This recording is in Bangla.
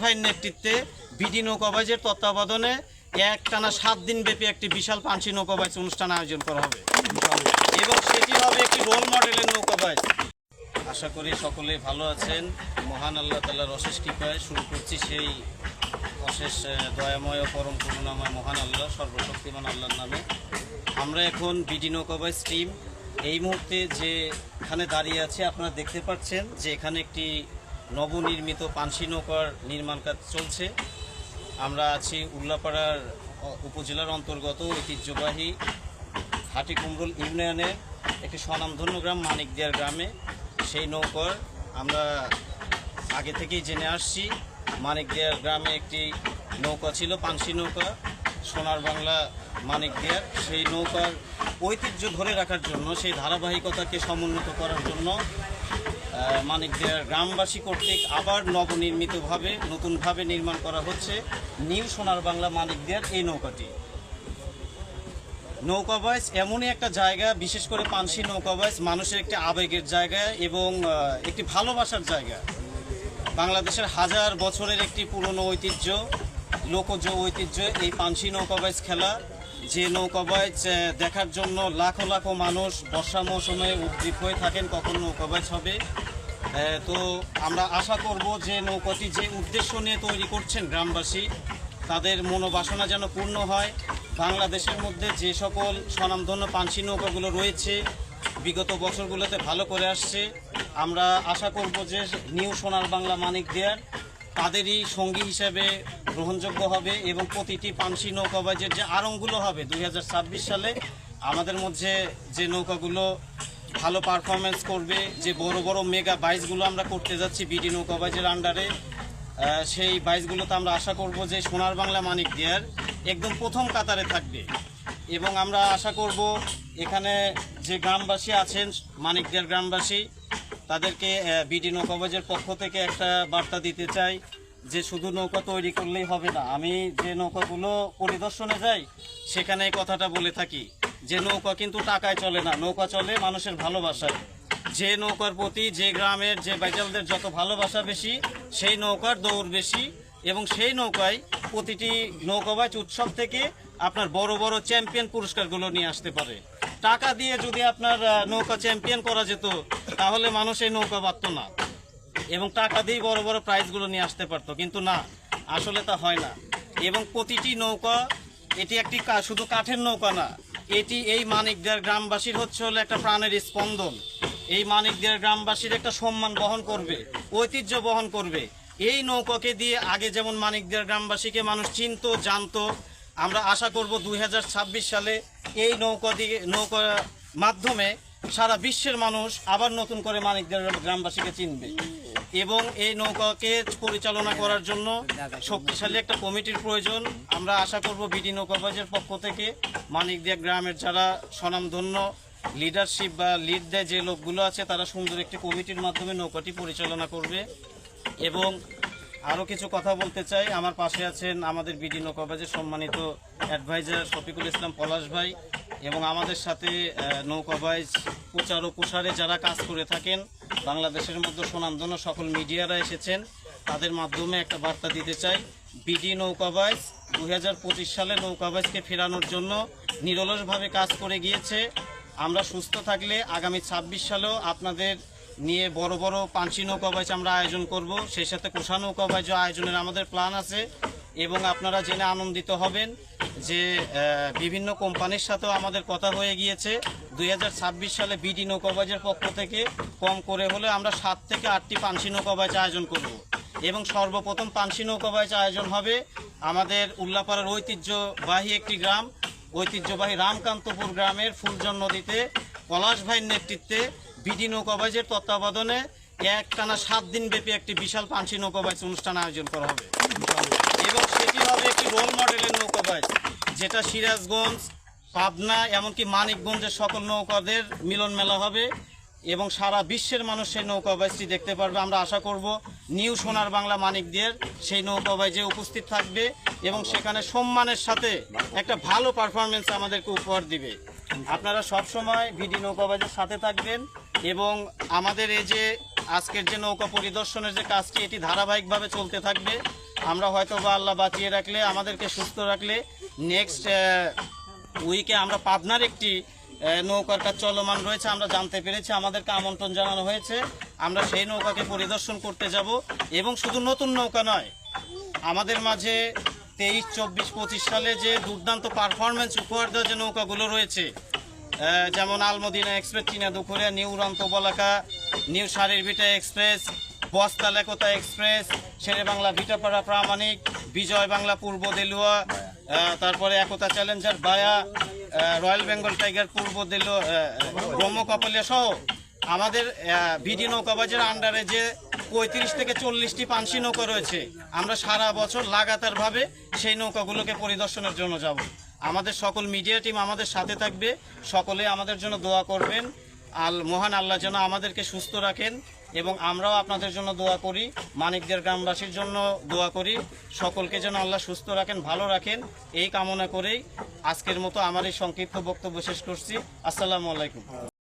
ভাইয়ের নেতৃত্বে বিডি নৌকাবাজের তত্ত্বাবধানে এক টানা সাত দিন ব্যাপী একটি বিশাল পাঞ্চি নৌকাবাজ অনুষ্ঠান আয়োজন করা হবে। এবং সেটি হবে একটি রোল মডেলের নৌকাবাজ আশা করি সকলে ভালো আছেন। মহান আল্লাহ তাল্লাহর অশেষ কৃপায় শুরু করছি সেই অশেষ দয়াময় পরম করুণাময় মহান আল্লাহ, সর্বশক্তিমান আল্লাহর নামে। আমরা এখন বিডি নৌকাবাজ টিম এই মুহূর্তে যেখানে দাঁড়িয়ে আছে, আপনারা দেখতে পাচ্ছেন যে এখানে একটি নবনির্মিত পানসি নৌকার নির্মাণ কাজ চলছে। আমরা আছি উল্লাপাড়ার উপজেলার অন্তর্গত ঐতিহ্যবাহী হাটিকুমরুল ইউনিয়নের একটি স্বনামধন্য গ্রাম মানিকদিয়ার গ্রামে। সেই নৌকার আমরা আগে থেকেই জেনে আসছি, মানিকদিয়ার গ্রামে একটি নৌকা ছিল, পানসি নৌকা, সোনার বাংলা মানিকদিয়ার। সেই নৌকার ঐতিহ্য ধরে রাখার জন্য, সেই ধারাবাহিকতাকে সমুন্নত করার জন্য মানিকদিয়ার গ্রামবাসী কর্তৃক আবার নবনির্মিতভাবে, নতুনভাবে নির্মাণ করা হচ্ছে নিউ সোনার বাংলা মানিকদিয়ার এই নৌকাটি। নৌকাবাস এমনই একটা জায়গা, বিশেষ করে পানসি নৌকাবাস মানুষের একটি আবেগের জায়গা এবং একটি ভালোবাসার জায়গা। বাংলাদেশের হাজার বছরের একটি পুরনো ঐতিহ্য, লোকজ ঐতিহ্য, এই পানসি নৌকাবাজ খেলা যে নৌকাবাজ আহ, দেখার জন্য লাখো লাখো মানুষ বর্ষা মৌসুমে উদ্দীপ হয়ে থাকেন কখন নৌকাবাজ হবে? তো আমরা আশা করব যে নৌকাটি যে উদ্দেশ্য নিয়ে তৈরি করছেন গ্রামবাসী তাদের মনোবাসনা যেন পূর্ণ হয়। বাংলাদেশের মধ্যে যে সকল স্বনামধন্য পানসি নৌকাগুলো রয়েছে বিগত বছরগুলোতে ভালো করে আসছে। আমরা আশা করব যে নিউ সোনার বাংলা মানিক দেয়ার তাদেরই সঙ্গী হিসেবে গ্রহণযোগ্য হবে এবং প্রতিটি পানসি নৌকাবাজের যে আরংগুলো হবে দু হাজার ছাব্বিশ সালে, আমাদের মধ্যে যে নৌকাগুলো ভালো পারফরমেন্স করবে, যে বড় বড় মেগা বাইসগুলো আমরা করতে যাচ্ছি বিডি নৌকাবাজের আন্ডারে সেই বাইসগুলোতে আমরা আশা করব যে সোনার বাংলা মানিক দেয়ার একদম প্রথম কাতারে থাকবে। এবং আমরা আশা করব এখানে যে গ্রামবাসী আছেন, মানিক দেয়ার গ্রামবাসী তাদেরকে বিডি নৌকাবাজের পক্ষ থেকে একটা বার্তা দিতে চাই যে শুধু নৌকা তৈরি করলেই হবে না। আমি যে নৌকাগুলো পরিদর্শনে যাই, সেখানে কথাটা বলে থাকি যে নৌকা কিন্তু টাকায় চলে না। নৌকা চলে মানুষের ভালোবাসায়। যে নৌকার প্রতি যে গ্রামের, যে বাইচালদের যত ভালোবাসা বেশি, সেই নৌকার দৌড় বেশি এবং সেই নৌকায় প্রতিটি নৌকাবাজ উৎসব থেকে আপনার বড় বড় চ্যাম্পিয়ন পুরস্কারগুলো নিয়ে আসতে পারে। টাকা দিয়ে যদি আপনার নৌকা চ্যাম্পিয়ন করা যেত, তাহলে মানুষ এই নৌকা পারত না। এবং টাকা দিয়ে বড় বড় প্রাইজগুলো নিয়ে আসতে পারতো, কিন্তু না, আসলে তা হয় না। এবং প্রতিটি নৌকা, এটি একটি শুধু কাঠের নৌকা না, এটি এই মানিকদের গ্রামবাসীর হচ্ছে হলো একটা প্রাণের স্পন্দন। এই মানিকদের গ্রামবাসীর একটা সম্মান বহন করবে, ঐতিহ্য বহন করবে। এই নৌকাকে দিয়ে আগে যেমন মানিকদের গ্রামবাসীকে মানুষ চিনত, জানতো আমরা আশা করব দুই হাজার ছাব্বিশ সালে এই নৌকা দিয়ে, নৌকা মাধ্যমে সারা বিশ্বের মানুষ আবার নতুন করে মানিকদের গ্রামবাসীকে চিনবে। এবং এই নৌকাকে পরিচালনা করার জন্য শক্তিশালী একটা কমিটির প্রয়োজন। আমরা আশা করব বিডি নৌকাবাজের পক্ষ থেকে মানিকদিয়া গ্রামের যারা স্বনামধন্য লিডারশিপ বা লিড দেয় যে লোকগুলো আছে, তারা সুন্দর একটি কমিটির মাধ্যমে নৌকাটি পরিচালনা করবে। এবং আরও কিছু কথা বলতে চাই। আমার পাশে আছেন আমাদের বিডি নৌকাবাজের সম্মানিত অ্যাডভাইজার শফিকুল ইসলাম পলাশ ভাই এবং আমাদের সাথে আহ, নৌকাবাজ প্রচার ও প্রসারে যারা কাজ করে থাকেন বাংলাদেশের মধ্যে সুনামধন্য সকল মিডিয়ারা এসেছেন। তাদের মাধ্যমে একটা বার্তা দিতে চাই। বিডি নৌকাবাজ দু হাজার পঁচিশ সালে নৌকাবাজকে ফেরানোর জন্য নিরলসভাবে কাজ করে গিয়েছে। আমরা সুস্থ থাকলে আগামী ছাব্বিশ সালেও আপনাদের নিয়ে বড় বড় পাঞ্চি নৌকাবাজ আমরা আয়োজন করব। সেই সাথে কোষা নৌকাবাজ আয়োজনের আমাদের প্ল্যান আছে এবং আপনারা জেনে আনন্দিত হবেন যে বিভিন্ন কোম্পানির সাথেও আমাদের কথা হয়ে গিয়েছে। দুই হাজার ছাব্বিশ সালে বিডি নৌকাবাজের পক্ষ থেকে কম করে হলে আমরা সাত থেকে আটটি পানসি নৌকাবাজ আয়োজন করব। এবং সর্বপ্রথম পানসি নৌকাবাজ আয়োজন হবে আমাদের উল্লাপাড়ার ঐতিহ্যবাহী একটি গ্রাম, ঐতিহ্যবাহী রামকান্তপুর গ্রামের ফুলজন নদীতে। পলাশ ভাইয়ের নেতৃত্বে বিডি নৌকাবাজের তত্ত্বাবধানে এক টানা সাত দিন ব্যাপী একটি বিশাল পানসি নৌকাবাজ অনুষ্ঠান আয়োজন করা হবে। এবং সেটি হবে একটি রোল মডেলের নৌকাবাজ যেটা সিরাজগঞ্জ, পাবনা, এমনকি মানিকগঞ্জের সকল নৌকাদের মিলন মেলা হবে এবং সারা বিশ্বের মানুষ সেই নৌকাবাজটি দেখতে পারবে। আমরা আশা করব নিউ সোনার বাংলা মানিকদের সেই নৌকাবাজে উপস্থিত থাকবে এবং সেখানে সম্মানের সাথে একটা ভালো পারফরমেন্স আমাদেরকে উপহার দিবে। আপনারা সব সময় ভিডি নৌকাবাজের সাথে থাকবেন। এবং আমাদের এই যে আজকের যে নৌকা পরিদর্শনের যে কাজটি, এটি ধারাবাহিকভাবে চলতে থাকবে। আমরা হয়তো বা আল্লাহ বাঁচিয়ে রাখলে, আমাদেরকে সুস্থ রাখলে নেক্সট উইকে আমরা পাবনার একটি নৌকার কাজ চলমান রয়েছে, আমরা জানতে পেরেছি, আমাদেরকে আমন্ত্রণ জানানো হয়েছে। আমরা সেই নৌকাকে পরিদর্শন করতে যাব, এবং শুধু নতুন নৌকা নয়, আমাদের মাঝে তেইশ, চব্বিশ, পঁচিশ সালে যে দুর্দান্ত পারফরমেন্স উপহার দেওয়া যে নৌকাগুলো রয়েছে যেমন আলমদিনা এক্সপ্রেস চীনা দুপুরিয়া নিউ উড়ান্ত বলাকা নিউ শারীর ভিটা এক্সপ্রেস বস্তা লেকতা এক্সপ্রেস শেরে বাংলা ভিটাপাড়া প্রামাণিক বিজয় বাংলা পূর্ব দেলুয়া তারপরে একতা চ্যালেঞ্জার বায়া royal Bengal tiger Purba Delua আহ, ব্রহ্ম কপালিয়া সহ আমাদের বিডি নৌকাবাজের আন্ডারে যে পঁয়ত্রিশ থেকে চল্লিশটি পানসি নৌকা রয়েছে আমরা সারা বছর লাগাতারভাবে সেই নৌকাগুলোকে পরিদর্শনের জন্য যাব। আমাদের সকল মিডিয়া টিম আমাদের সাথে থাকবে। সকলে আমাদের জন্য দোয়া করবেন। আল মহান আল্লাহ যেন আমাদেরকে সুস্থ রাখেন এবং আমরাও আপনাদের জন্য দোয়া করি, মানিকদের গ্রামবাসীর জন্য দোয়া করি। সকলকে যেন আল্লাহ সুস্থ রাখেন, ভালো রাখেন, এই কামনা করেই আজকের মতো আমার এই সংক্ষিপ্ত বক্তব্য শেষ করছি। আসসালামু আলাইকুম।